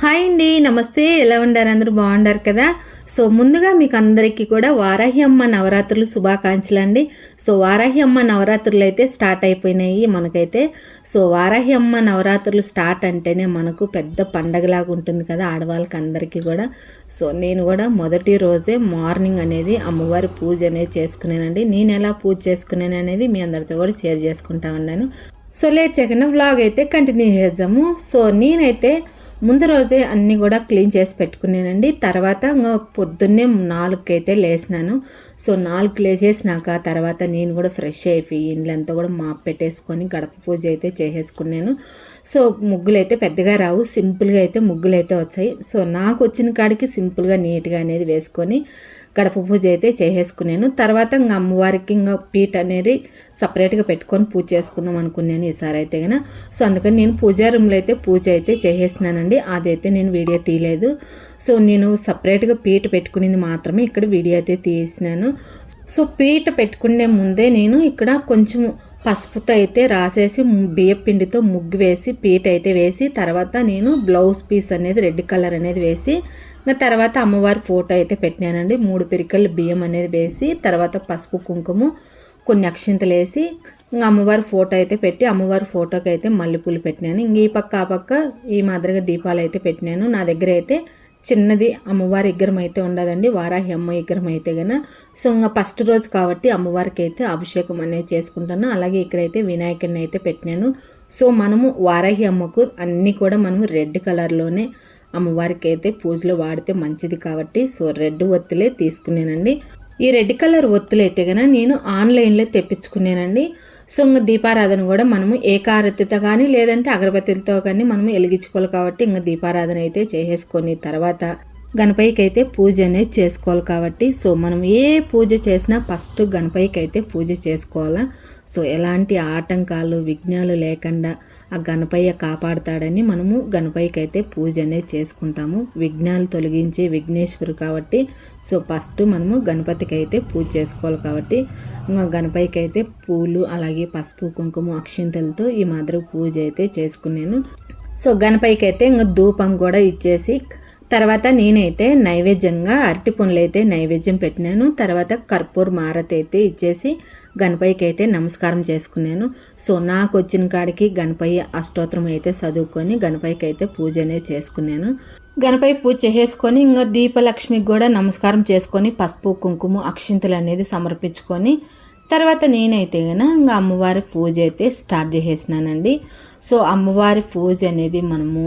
Hi అండి నమస్తే. ఎలా ఉండారు అందరూ బాగుండారు కదా? సో ముందుగా మీకు అందరికీ కూడా వారాహి అమ్మ నవరాత్రులు శుభాకాంక్షలు అండి. సో వారాహి అమ్మ నవరాత్రులు అయితే స్టార్ట్ అయిపోయినాయి మనకైతే. సో వారాహి అమ్మ నవరాత్రులు స్టార్ట్ అంటేనే మనకు పెద్ద పండగలాగా ఉంటుంది కదా ఆడవాళ్ళకి అందరికీ కూడా. సో నేను కూడా మొదటి రోజే మార్నింగ్ అనేది అమ్మవారి పూజ అనేది చేసుకున్నానండి నేను ఎలా పూజ చేసుకున్నాను అనేది మీ అందరితో కూడా షేర్ చేసుకుంటా ఉన్నాను. సో లేట్ చేయకుండా వ్లాగ్ అయితే కంటిన్యూ చేద్దాము. సో నేనైతే ముందు రోజే అన్నీ కూడా క్లీన్ చేసి పెట్టుకున్నానండి. తర్వాత ఇంకా పొద్దున్నే నాలుగుకి అయితే లేసినాను. సో నాలుగు లేచేసినాక తర్వాత నేను కూడా ఫ్రెష్ అయిపోయి ఇండ్లంతా కూడా మాప్ పెట్టేసుకొని గడప పూజ అయితే చేసేసుకున్నాను. సో ముగ్గులు అయితే పెద్దగా రావు. సింపుల్గా అయితే ముగ్గులు అయితే వచ్చాయి. సో నాకు వచ్చిన కాడికి సింపుల్గా నీట్గా అనేది వేసుకొని గడప పూజ అయితే చేసేసుకున్నాను తర్వాత ఇంకా అమ్మవారికి ఇంకా పీట అనేది సపరేట్గా పెట్టుకొని పూజ చేసుకుందాం అనుకున్నాను ఈసారి అయితే కనుక సో అందుకని నేను పూజా రూమ్లో అయితే పూజ అయితే చేసేసినానండి. అదైతే నేను వీడియో తీయలేదు. సో నేను సపరేట్గా పీట పెట్టుకునేది మాత్రమే ఇక్కడ వీడియో అయితే తీసినాను. సో పీట పెట్టుకునే ముందే నేను ఇక్కడ కొంచెం పసుపుతో అయితే రాసేసి బియ్యపిండితో ముగ్గు వేసి పీట అయితే వేసి తర్వాత నేను బ్లౌజ్ పీస్ అనేది రెడ్ కలర్ అనేది వేసి ఇంకా తర్వాత అమ్మవారి ఫోటో అయితే పెట్టినానండి. మూడు పిరికలు బియ్యం అనేది వేసి తర్వాత పసుపు కుంకుమ కొన్ని అక్షింతలు వేసి ఇంకా అమ్మవారి ఫోటో అయితే పెట్టి అమ్మవారి ఫోటోకి అయితే మల్లెపూలు పెట్టినాను. ఇంక ఈ పక్క ఆ పక్క ఈ మాదిరిగా దీపాలు అయితే పెట్టినాను. నా దగ్గర అయితే చిన్నది అమ్మవారి విగ్రహం అయితే ఉండదండి వారాహి అమ్మ విగ్రహం అయితే గన. సో ఇంకా ఫస్ట్ రోజు కాబట్టి అమ్మవారికి అయితే అభిషేకం అనేది చేసుకుంటాను. అలాగే ఇక్కడైతే వినాయకుడిని అయితే పెట్టినాను. సో మనము వారాహి అమ్మకు అన్నీ కూడా మనము రెడ్ కలర్లోనే అమ్మవారికి అయితే పూజలు వాడితే మంచిది కాబట్టి సో రెడ్ ఒత్తులే తీసుకున్నానండి ఈ రెడ్ కలర్ ఒత్తులు అయితే కనుక నేను ఆన్లైన్లో తెప్పించుకున్నానండి సో ఇంకా దీపారాధన కూడా మనము ఏకారతితో కానీ లేదంటే అగరబత్తిలతో కానీ మనము వెలిగించుకోవాలి కాబట్టి ఇంకా దీపారాధన అయితే చేసేసుకొని తర్వాత గణపతికి అయితే పూజ అనేది చేసుకోవాలి కాబట్టి సో మనం ఏ పూజ చేసినా ఫస్ట్ గణపతికి అయితే పూజ చేసుకోవాలా. సో ఎలాంటి ఆటంకాలు విఘ్నాలు లేకుండా ఆ గణపయ్య కాపాడుతాడని మనము గణపయ్యకి అయితే పూజ అనేది చేసుకుంటాము. విఘ్నాలు తొలగించే విఘ్నేశ్వరు కాబట్టి సో ఫస్ట్ మనము గణపతికి అయితే పూజ చేసుకోవాలి కాబట్టి ఇంకా గణపయ్యకి అయితే పూలు అలాగే పసుపు కుంకుమ అక్షింతలతో ఈ మాదిరి పూజ అయితే చేసుకున్నాను. సో గణపతికి అయితే ఇంకా ధూపం కూడా ఇచ్చేసి తర్వాత నేనైతే నైవేద్యంగా అరటి అయితే నైవేద్యం పెట్టినాను. తర్వాత కర్పూర్ మారతైతే అయితే ఇచ్చేసి గణపయ్యకి అయితే నమస్కారం చేసుకున్నాను. సో నాకు వచ్చిన కాడికి గణపయ్య అష్టోత్తరం అయితే చదువుకొని గణపయ్యకి అయితే పూజ అనేది చేసుకున్నాను. గణపయ్య పూజ చేసుకొని ఇంకా దీపలక్ష్మికి కూడా నమస్కారం చేసుకొని పసుపు కుంకుమ అక్షింతలు అనేది సమర్పించుకొని తర్వాత నేనైతే గన ఇంకా అమ్మవారి పూజ అయితే స్టార్ట్ చేసేసినానండి. సో అమ్మవారి పూజ అనేది మనము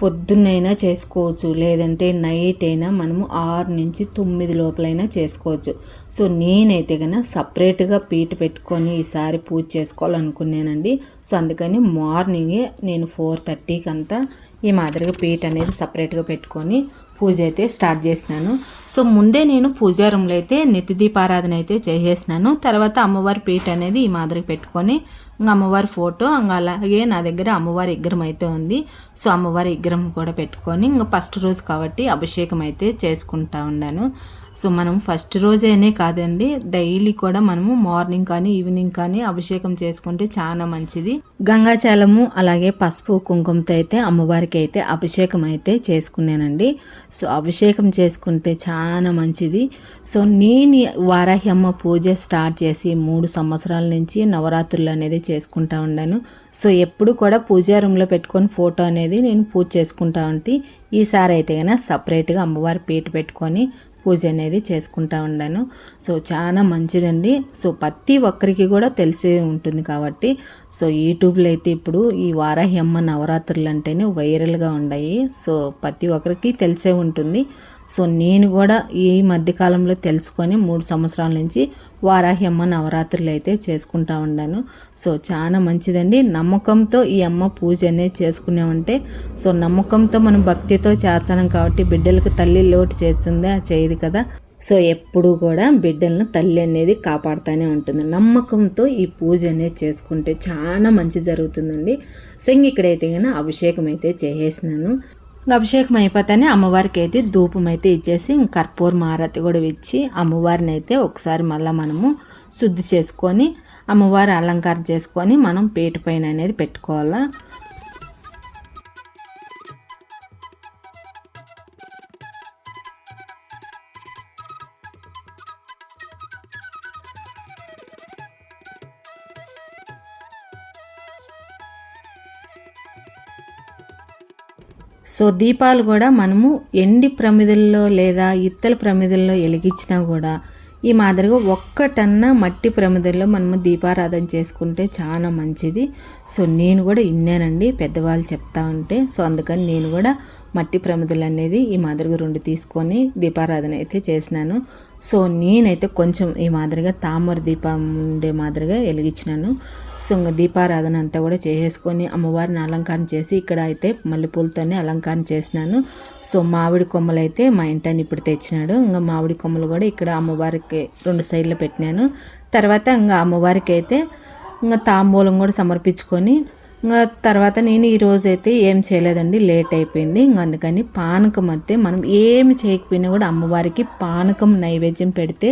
పొద్దున్నైనా చేసుకోవచ్చు లేదంటే నైట్ అయినా మనము ఆరు నుంచి తొమ్మిది లోపలైనా చేసుకోవచ్చు. సో నేనైతే కనుక సపరేట్గా పీట పెట్టుకొని ఈసారి పూజ చేసుకోవాలనుకున్నానండి. సో అందుకని మార్నింగే నేను ఫోర్ థర్టీకి అంతా ఈ మాదిరిగా పీట అనేది సపరేట్గా పెట్టుకొని పూజ అయితే స్టార్ట్ చేసినాను. సో ముందే నేను పూజారంలో అయితే నిత్య దీపారాధన అయితే చేసేసినాను. తర్వాత అమ్మవారి పీట అనేది ఈ మాదిరి పెట్టుకొని ఇంకా అమ్మవారి ఫోటో ఇంకా అలాగే నా దగ్గర అమ్మవారి విగ్రహం అయితే ఉంది. సో అమ్మవారి విగ్రహం కూడా పెట్టుకొని ఇంకా ఫస్ట్ రోజు కాబట్టి అభిషేకం అయితే చేసుకుంటా ఉన్నాను సో మనం ఫస్ట్ రోజేనే కాదండి డైలీ కూడా మనము మార్నింగ్ కానీ ఈవినింగ్ కానీ అభిషేకం చేసుకుంటే చాలా మంచిది. గంగాచలము అలాగే పసుపు కుంకుమతో అయితే అమ్మవారికి అయితే అభిషేకం అయితే చేసుకున్నానండి. సో అభిషేకం చేసుకుంటే చాలా మంచిది. సో నేను వారాహ్యమ్మ పూజ స్టార్ట్ చేసి మూడు సంవత్సరాల నుంచి నవరాత్రులు అనేది చేసుకుంటా ఉన్నాను సో ఎప్పుడు కూడా పూజా రూమ్లో పెట్టుకొని ఫోటో అనేది నేను పూజ చేసుకుంటా ఉంటే. ఈసారి అయితే కనుక సపరేట్గా అమ్మవారి పీట పెట్టుకొని పూజ అనేది చేసుకుంటా ఉన్నాను సో చాలా మంచిదండి. సో ప్రతి ఒక్కరికి కూడా తెలిసే ఉంటుంది కాబట్టి సో యూట్యూబ్లో అయితే ఇప్పుడు ఈ వారాహ్యమ్మ నవరాత్రులు అంటేనే వైరల్గా ఉన్నాయి సో ప్రతి ఒక్కరికి తెలిసే ఉంటుంది. సో నేను కూడా ఈ మధ్యకాలంలో తెలుసుకొని మూడు సంవత్సరాల నుంచి వారాహి అమ్మ నవరాత్రులు అయితే చేసుకుంటా ఉన్నాను సో చాలా మంచిదండి. నమ్మకంతో ఈ అమ్మ పూజ అనేది చేసుకున్నామంటే సో నమ్మకంతో మనం భక్తితో చేస్తాం కాబట్టి బిడ్డలకు తల్లి లోటు చేస్తుంది చేయదు కదా. సో ఎప్పుడు కూడా బిడ్డలను తల్లి అనేది కాపాడుతూనే ఉంటుంది. నమ్మకంతో ఈ పూజ అనేది చేసుకుంటే చాలా మంచి జరుగుతుందండి. సో ఇంక ఇక్కడైతే కానీ అభిషేకం అయితే చేసేసినాను. అభిషేకం అయిపోతేనే అమ్మవారికి అయితే ధూపం అయితే ఇచ్చేసి కర్పూర మారతి కూడా ఇచ్చి అమ్మవారిని అయితే ఒకసారి మళ్ళీ మనము శుద్ధి చేసుకొని అమ్మవారి అలంకారం చేసుకొని మనం పీట పైన అనేది పెట్టుకోవాలా. సో దీపాలు కూడా మనము ఎండి ప్రమిదల్లో లేదా ఇత్తల ప్రమిదల్లో వెలిగించినా కూడా ఈ మాదిరిగా ఒక్కటన్నా మట్టి ప్రమిదల్లో మనము దీపారాధన చేసుకుంటే చాలా మంచిది. సో నేను కూడా ఇన్నానండి పెద్దవాళ్ళు చెప్తా ఉంటే. సో అందుకని నేను కూడా మట్టి ప్రమిదలు అనేది ఈ మాదిరిగా రెండు తీసుకొని దీపారాధన అయితే చేసినాను. సో నేనైతే కొంచెం ఈ మాదిరిగా తామర దీపం ఉండే మాదిరిగా వెలిగించినాను. సో ఇంకా దీపారాధన అంతా కూడా చేసేసుకొని అమ్మవారిని అలంకారం చేసి ఇక్కడ అయితే మల్లెపూలతోనే అలంకారం చేసినాను. సో మామిడి కొమ్మలు అయితే మా ఇంటాన్ని ఇప్పుడు తెచ్చినాడు. ఇంకా మామిడి కొమ్మలు కూడా ఇక్కడ అమ్మవారికి రెండు సైడ్లు పెట్టినాను. తర్వాత ఇంకా అమ్మవారికి అయితే ఇంకా తాంబూలం కూడా సమర్పించుకొని ఇంకా తర్వాత నేను ఈరోజు అయితే ఏం చేయలేదండి లేట్ అయిపోయింది. ఇంకా అందుకని పానకం అయితే మనం ఏమి చేయకపోయినా కూడా అమ్మవారికి పానకం నైవేద్యం పెడితే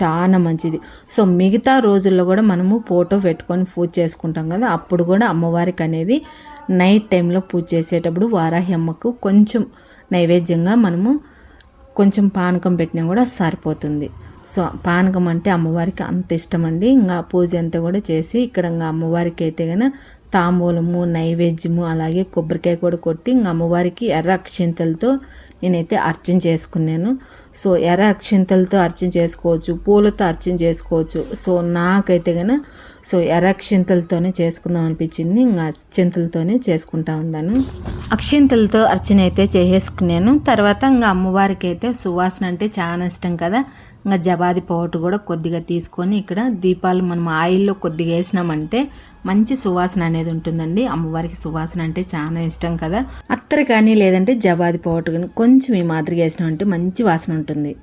చాలా మంచిది. సో మిగతా రోజుల్లో కూడా మనము ఫోటో పెట్టుకొని పూజ చేసుకుంటాం కదా అప్పుడు కూడా అమ్మవారికి అనేది నైట్ టైంలో పూజ చేసేటప్పుడు వారాహి అమ్మకు కొంచెం నైవేద్యంగా మనము కొంచెం పానకం పెట్టినా కూడా సరిపోతుంది. సో పానకం అంటే అమ్మవారికి అంత ఇష్టం అండి. ఇంకా పూజ అంతా కూడా చేసి ఇక్కడ ఇంకా అమ్మవారికి అయితే కనుక తాంబూలము నైవేద్యము అలాగే కొబ్బరికాయ కూడా కొట్టి ఇంక అమ్మవారికి ఎర్ర అక్షింతలతో నేనైతే అర్చన చేసుకున్నాను. సో ఎర్ర అక్షింతలతో అర్చన చేసుకోవచ్చు పూలతో అర్చన చేసుకోవచ్చు. సో నాకైతే కనుక సో ఎర్ర అక్షింతలతోనే చేసుకుందాం అనిపించింది. ఇంకా అక్షింతలతోనే చేసుకుంటా ఉన్నాను అక్షింతలతో అర్చన అయితే చేసేసుకున్నాను. తర్వాత ఇంకా అమ్మవారికి అయితే సువాసన అంటే చాలా ఇష్టం కదా. ఇంకా జబాది పౌడర్ కూడా కొద్దిగా తీసుకొని ఇక్కడ దీపాలు మనం ఆయిల్లో కొద్దిగా వేసినామంటే మంచి సువాసన అనేది ఉంటుందండి. అమ్మవారికి సువాసన అంటే చాలా ఇష్టం కదా. అత్తరు కానీ లేదంటే జబాది పౌడర్ కానీ కొంచెం ఈ మాదిరిగా వేసినామంటే మంచి వాసన ఉంటుంది.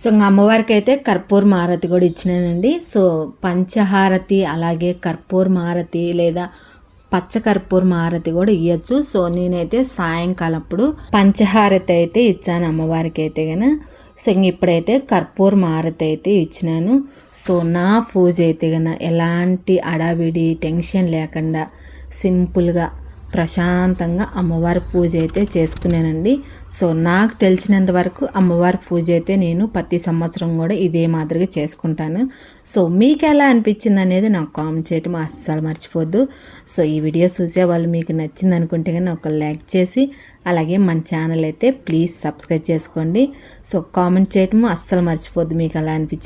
సో ఇంకా అమ్మవారికి అయితే కర్పూర్ మారతి కూడా ఇచ్చినానండి. సో పంచహారతి అలాగే కర్పూర్ మారతి లేదా పచ్చ కర్పూర్ మారతి కూడా ఇవ్వచ్చు సో నేనైతే సాయంకాలం అప్పుడు పంచహారతి అయితే ఇచ్చాను అమ్మవారికి అయితే కనుక సో ఇంక ఇప్పుడైతే కర్పూర్ మారతి అయితే ఇచ్చినాను. సో నా పూజ అయితే కన్నా ఎలాంటి అడావిడి టెన్షన్ లేకుండా సింపుల్గా ప్రశాంతంగా అమ్మవారి పూజ అయితే చేసుకునేనండి. సో నాకు తెలిసినంత వరకు అమ్మవారి పూజ అయితే నేను ప్రతి సంవత్సరం కూడా ఇదే మాదిరిగా చేసుకుంటాను. సో మీకు ఎలా అనిపించింది అనేది నాకు కామెంట్ చేయటం అస్సలు మర్చిపోద్దు. సో ఈ వీడియో చూసే వాళ్ళు మీకు నచ్చింది అనుకుంటే కానీ ఒక లైక్ చేసి అలాగే మన ఛానల్ అయితే ప్లీజ్ సబ్స్క్రైబ్ చేసుకోండి. సో కామెంట్ చేయటం అస్సలు మర్చిపోద్దు మీకు ఎలా అనిపించింది.